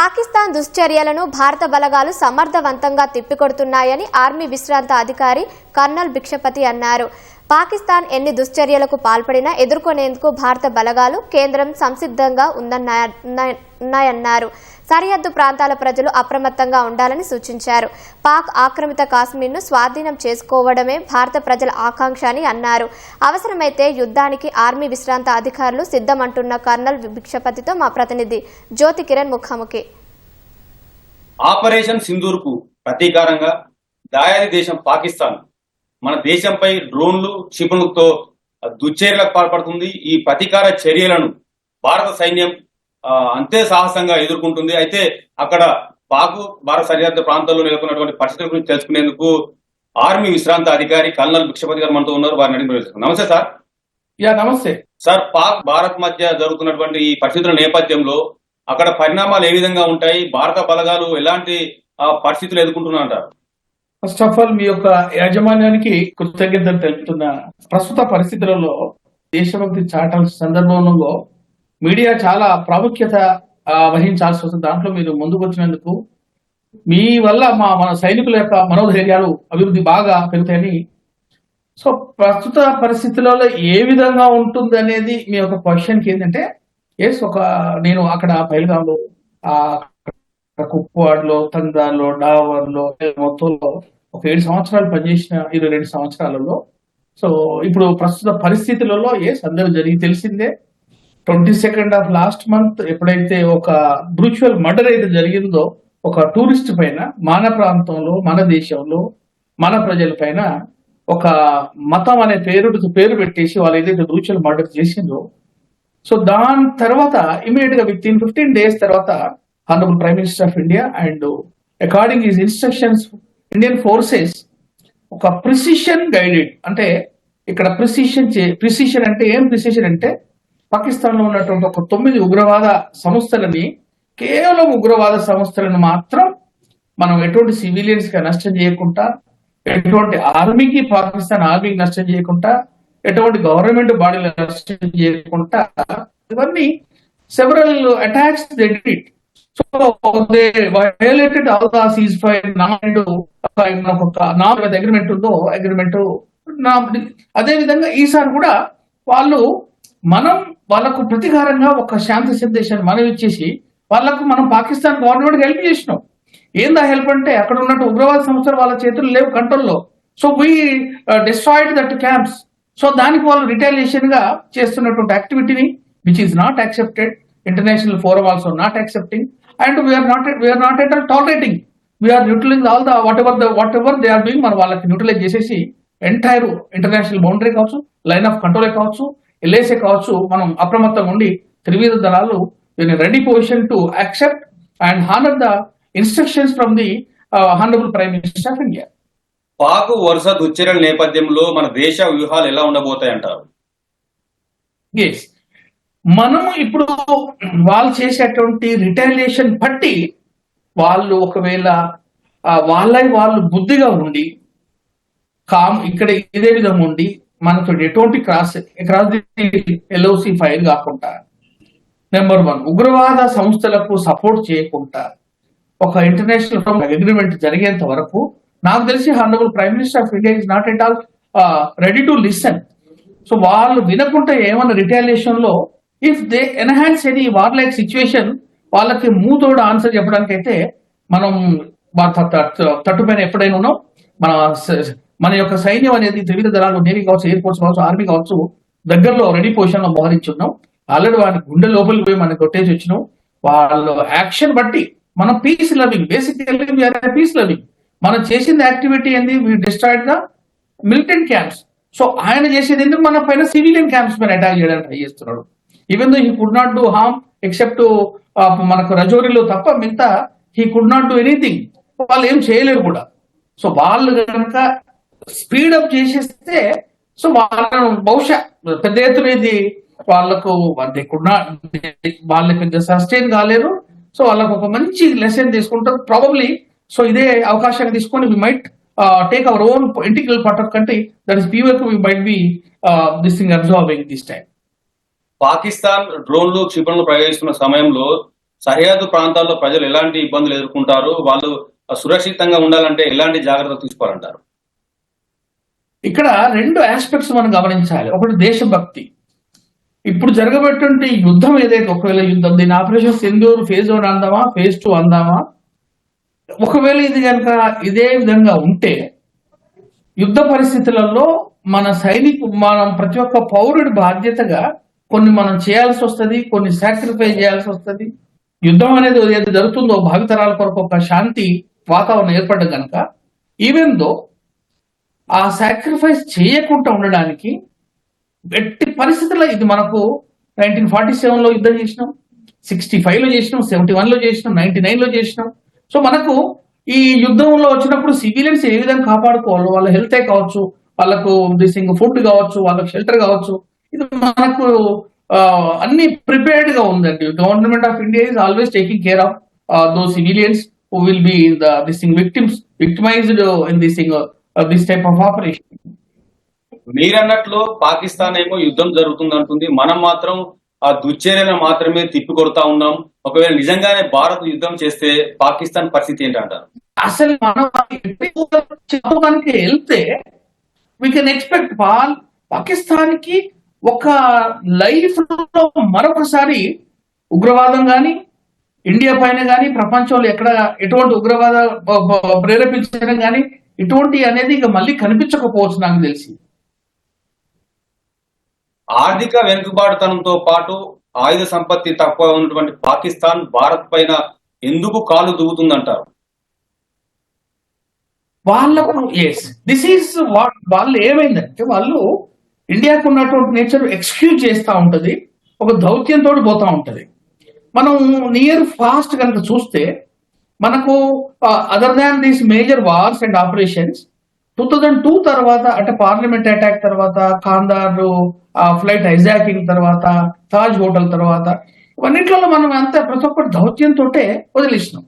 పాకిస్తాన్ దుశ్చర్యలను భారత బలగాలు సమర్థవంతంగా తిప్పికొడుతున్నాయని ఆర్మీ విశ్రాంత అధికారి కర్నల్ భిక్షపతి అన్నారు. పాకిస్తాన్ ఎన్ని దుశ్చర్యలకు పాల్పడినా ఎదుర్కొనేందుకు భారత బలగాలు కేంద్రం సంసిద్ధంగా ఉందన్నాయన్నారు ఉన్నాయన్నారు. సరిహద్దు ప్రాంతాల ప్రజలు అప్రమత్తంగా ఉండాలని సూచించారు. పాక్ ఆక్రమిత కాశ్మీర్ను స్వాధీనం చేసుకోవడమే భారత ప్రజల ఆకాంక్ష అని అన్నారు. అవసరమైతే యుద్ధానికి ఆర్మీ విశ్రాంత అధికారులు సిద్ధమంటున్న కర్నల్ భిక్షపతితో మా ప్రతినిధి జ్యోతి కిరణ్ ముఖాముఖి. ఆపరేషన్ సింధూర్కు ప్రతీకారంగా దాయాది దేశం పాకిస్తాన్ మన దేశంపై డ్రోన్లు క్షిపణులతో దుశ్చర్యలకు పాల్పడుతుంది. ఈ ప్రతీకార చర్యలను భారత సైన్యం అంతే సాహసంగా ఎదుర్కొంటుంది. అయితే అక్కడ పాకు భారత సరిహద్దు ప్రాంతాల్లో నెలకొన్నటువంటి పరిస్థితుల గురించి తెలుసుకునేందుకు ఆర్మీ విశ్రాంత అధికారి కల్నల్ భిక్షపతి గారు మనతో ఉన్నారు. వారిని అడిగి. నమస్తే సార్. యా నమస్తే. సార్ పాక్ భారత్ మధ్య జరుగుతున్నటువంటి ఈ పరిస్థితుల నేపథ్యంలో అక్కడ పరిణామాలు ఏ విధంగా ఉంటాయి? భారత బలగాలు ఎలాంటి పరిస్థితులు ఎదుర్కొంటున్నారంటారు ఫస్ట్ ఆఫ్ ఆల్ మీ యొక్క యాజమాన్యానికి కృతజ్ఞతలు తెలుపుతున్న ప్రస్తుత పరిస్థితులలో దేశభక్తి చాటాల్సిన సందర్భంలో మీడియా చాలా ప్రాముఖ్యత వహించాల్సి వస్తుంది. దాంట్లో మీరు ముందుకు వచ్చినందుకు మీ వల్ల మా మన సైనికుల యొక్క మనోధైర్యాలు అభివృద్ధి బాగా పెరుగుతాయని. సో ప్రస్తుత పరిస్థితులలో ఏ విధంగా ఉంటుంది అనేది మీ యొక్క క్వశ్చన్కి ఏంటంటే ఎస్ ఒక నేను అక్కడ పైల్గాంలో ఆ కుప్వాడ్లో తందాలో డావర్లో మొత్తంలో ఒక ఏడు సంవత్సరాలు పనిచేసిన ఇరవై రెండు సంవత్సరాలలో. సో ఇప్పుడు ప్రస్తుత పరిస్థితులలో ఏ సందర్భం జరిగి తెలిసిందే. Twenty second of last month ఎప్పుడైతే ఒక బ్రూచువల్ మర్డర్ అయితే జరిగిందో ఒక టూరిస్ట్ పైన మన ప్రాంతంలో మన దేశంలో మన ప్రజల పైన ఒక మతం అనే పేరు పేరు పెట్టేసి వాళ్ళు ఏదైతే బ్రూచువల్ మర్డర్ చేసిందో సో దాని తర్వాత ఇమీడియట్గా విత్ ఇన్ ఫిఫ్టీన్ డేస్ తర్వాత honourable prime minister of India and according his instructions Indian forces ఒక ప్రిసిషన్ గైడెడ్ అంటే ఇక్కడ ప్రిసిషన్ ప్రిసిషన్ అంటే ఏం ప్రిసిషన్ అంటే పాకిస్తాన్లో ఉన్నటువంటి ఒక తొమ్మిది ఉగ్రవాద సంస్థలని కేవలం ఉగ్రవాద సంస్థలను మాత్రం మనం ఎటువంటి సివిలియన్స్ నష్టం చేయకుండా ఎటువంటి ఆర్మీకి పాకిస్తాన్ ఆర్మీకి నష్టం చేయకుండా ఎటువంటి గవర్నమెంట్ బాడీలు నష్టం చేయకుండా ఇవన్నీ several attacks did so they violated all the ceasefire agreement ఉందో అగ్రిమెంట్ నా అదే విధంగా ఈసారి కూడా వాళ్ళు మనం వాళ్ళకు ప్రతికారంగా ఒక శాంతి సందేశాన్ని మనం ఇచ్చేసి వాళ్ళకు మనం పాకిస్తాన్ గవర్నమెంట్ హెల్ప్ చేసినాం. ఏందా హెల్ప్ అంటే అక్కడ ఉన్నట్టు ఉగ్రవాద సంస్థలు వాళ్ళ చేతులు లేవు కంట్రోల్లో. So we destroyed that camps so దానికి వాళ్ళు రిటాలియేషన్గా చేస్తున్నటువంటి యాక్టివిటీని which is not accepted international forum also not accepting and we are not we are not at tolerating we are neutralize all the whatever the whatever they are doing మనం వాళ్ళకి neutralise చేసేసి entire international boundary కావచ్చు line of control కావచ్చు ఎల్ఏసే కావచ్చు మనం అప్రమత్తంగా ఉండి త్రివిధ దళాలు ready position to accept and honour the instructions from the honourable prime minister of India Pak వరుస దుశ్చర్యల నేపథ్యంలో మన దేశ వ్యూహాలు ఎలా ఉండబోతాయి అంటారు ఎస్ మనము ఇప్పుడు వాళ్ళు చేసేటువంటి రిటాలియేషన్ బట్టి వాళ్ళు ఒకవేళ వాళ్ళై వాళ్ళు బుద్ధిగా ఉండి కామ్ ఇక్కడ ఇదే విధంగా ఉండి మనతో ఎటువంటి క్రాస్ క్రాస్ ఎల్ఓసి ఫైల్ కాకుండా నెంబర్ వన్ ఉగ్రవాద సంస్థలకు సపోర్ట్ చేయకుండా ఒక ఇంటర్నేషనల్ అగ్రిమెంట్ జరిగేంత వరకు నాకు తెలిసి honourable prime minister of India is not at all ready to listen so వాళ్ళు వినకుండా ఏమైనా రిటాలియేషన్లో if they enhance any war like situation వాళ్ళకి మూతోడు ఆన్సర్ చెప్పడానికి అయితే మనం తట్టుపైన ఎప్పుడైనా ఉన్నాం. మన మన యొక్క సైన్యం అనేది త్రివిధ దళాలు నేవీ కావచ్చు ఎయిర్ ఫోర్స్ కావచ్చు ఆర్మీ కావచ్చు దగ్గరలో రెడీ పొజిషన్లో మోహరించున్నాం ఆల్రెడీ వారి గుండె లోపలికి పోయి మనం కొట్టేసి వచ్చినాం. వాళ్ళ యాక్షన్ బట్టి మనం peace loving basically peace loving మనం చేసిన యాక్టివిటీ ఏంది? We destroyed the militant camps so ఆయన చేసేది ఎందుకు? మన పైన సివిలియన్ క్యాంప్స్ పైన అటాక్ చేయడానికి ట్రై చేస్తున్నాడు. Even though he could not do harm except మనకు రజోరీలో తప్ప మిగతా he could not do anything వాళ్ళు ఏం చేయలేరు కూడా. సో వాళ్ళు కనుక స్పీడప్ చేసేస్తే సో వాళ్ళను బహుశా పెద్ద ఎత్తున ఇది వాళ్ళకు they వాళ్ళకి పెద్ద సస్టైన్ కాలేరు. సో వాళ్ళకు ఒక మంచి లెసన్ తీసుకుంటారు. ప్రాబబ్లీ సో ఇదే అవకాశాన్ని తీసుకొని we might take our own integral part of country that is పీవర్ we might be this thing observing this time Pakistan డ్రోన్లు క్షిపణులు ప్రయోగిస్తున్న సమయంలో సరిహద్దు ప్రాంతాల్లో ప్రజలు ఎలాంటి ఇబ్బందులు ఎదుర్కొంటారు? వాళ్ళు సురక్షితంగా ఉండాలంటే ఎలాంటి జాగ్రత్తలు తీసుకోవాలంటారు? ఇక్కడ రెండు ఆస్పెక్ట్స్ మనం గమనించాలి. ఒకటి దేశభక్తి. ఇప్పుడు జరగబెట్టుంటే యుద్ధం ఏదైతే ఒకవేళ యుద్ధం దీని ఆపరేషన్ సింధూర్ ఫేజ్ వన్ అందామా ఫేజ్ టూ అందామా? ఒకవేళ ఇది కనుక ఇదే విధంగా ఉంటే యుద్ధ పరిస్థితులలో మన సైనికు మనం ప్రతి ఒక్క పౌరుడి బాధ్యతగా కొన్ని మనం చేయాల్సి వస్తుంది కొన్ని సాక్రిఫైస్ చేయాల్సి వస్తుంది. యుద్ధం అనేది ఏది జరుగుతుందో భావితరాల కొరకు ఒక శాంతి వాతావరణం ఏర్పడ్డ కనుక ఈవెన్ దో ఆ సాక్రిఫైస్ చేయకుండా ఉండడానికి ఎట్టి పరిస్థితుల్లో ఇది మనకు నైన్టీన్ ఫార్టీ సెవెన్లో యుద్ధం చేసినాం సిక్స్టీ ఫైవ్లో చేసినాం సెవెంటీ వన్లో చేసినాం నైన్టీ నైన్లో చేసినాం. సో మనకు ఈ యుద్ధంలో వచ్చినప్పుడు సివిలియన్స్ ఏ విధంగా కాపాడుకోవాలో వాళ్ళ హెల్తే కావచ్చు వాళ్ళకు దిసింగ్ ఫుడ్ కావచ్చు వాళ్ళకు షెల్టర్ కావచ్చు ఇది మనకు అన్ని ప్రిపేర్డ్గా ఉందండి government of India is always taking care of those civilians who will be the దిసింగ్ victims victimised in దిసింగ్ దిస్ టైప్ ఆఫ్ ఆపరేషన్ మీరన్నట్లు పాకిస్తాన్ ఏమో యుద్ధం జరుగుతుంది అంటుంది మనం మాత్రం ఆ దుశ్చర్యలను మాత్రమే తిప్పి కొడతా ఉన్నాం. ఒకవేళ నిజంగానే భారత్ యుద్ధం చేస్తే పాకిస్తాన్ పరిస్థితి ఏంటంటారు? అసలు మనం చెప్పడానికి వెళ్తే వీ కెన్ ఎక్స్పెక్ట్ పాల్ పాకిస్తాన్కి ఒక లైఫ్లో మరొకసారి ఉగ్రవాదం గాని ఇండియా పైన గాని ప్రపంచంలో ఎక్కడ ఎటువంటి ఉగ్రవాద ప్రేరేపించడం గాని ఇటువంటి అనేది ఇక మళ్ళీ కనిపించకపోవచ్చు నాకు తెలిసి. ఆర్థిక వెనుకబాటుతనంతో పాటు ఆయుధ సంపత్తి తక్కువ ఉన్నటువంటి పాకిస్తాన్ భారత్ పైన ఎందుకు కాలు దూగుతుందంటారు వాళ్ళకు ఎస్ దిస్ ఈస్ వాట్ వాళ్ళు ఏమైందంటే వాళ్ళు ఇండియాకు ఉన్నటువంటి నేచర్ ఎక్స్క్యూజ్ చేస్తూ ఉంటుంది ఒక దౌత్యంతో పోతూ ఉంటుంది. మనం నియర్ ఫాస్ట్ కనుక చూస్తే మనకు other than these major wars and operations two thousand two తర్వాత అంటే పార్లమెంట్ అటాక్ తర్వాత ఖాందార్ ఫ్లైట్ హైజాకింగ్ తర్వాత తాజ్ హోటల్ తర్వాత ఇవన్నిట్లో మనం అంతా ప్రతి ఒక్కటి దౌత్యంతో వదిలేసినాం.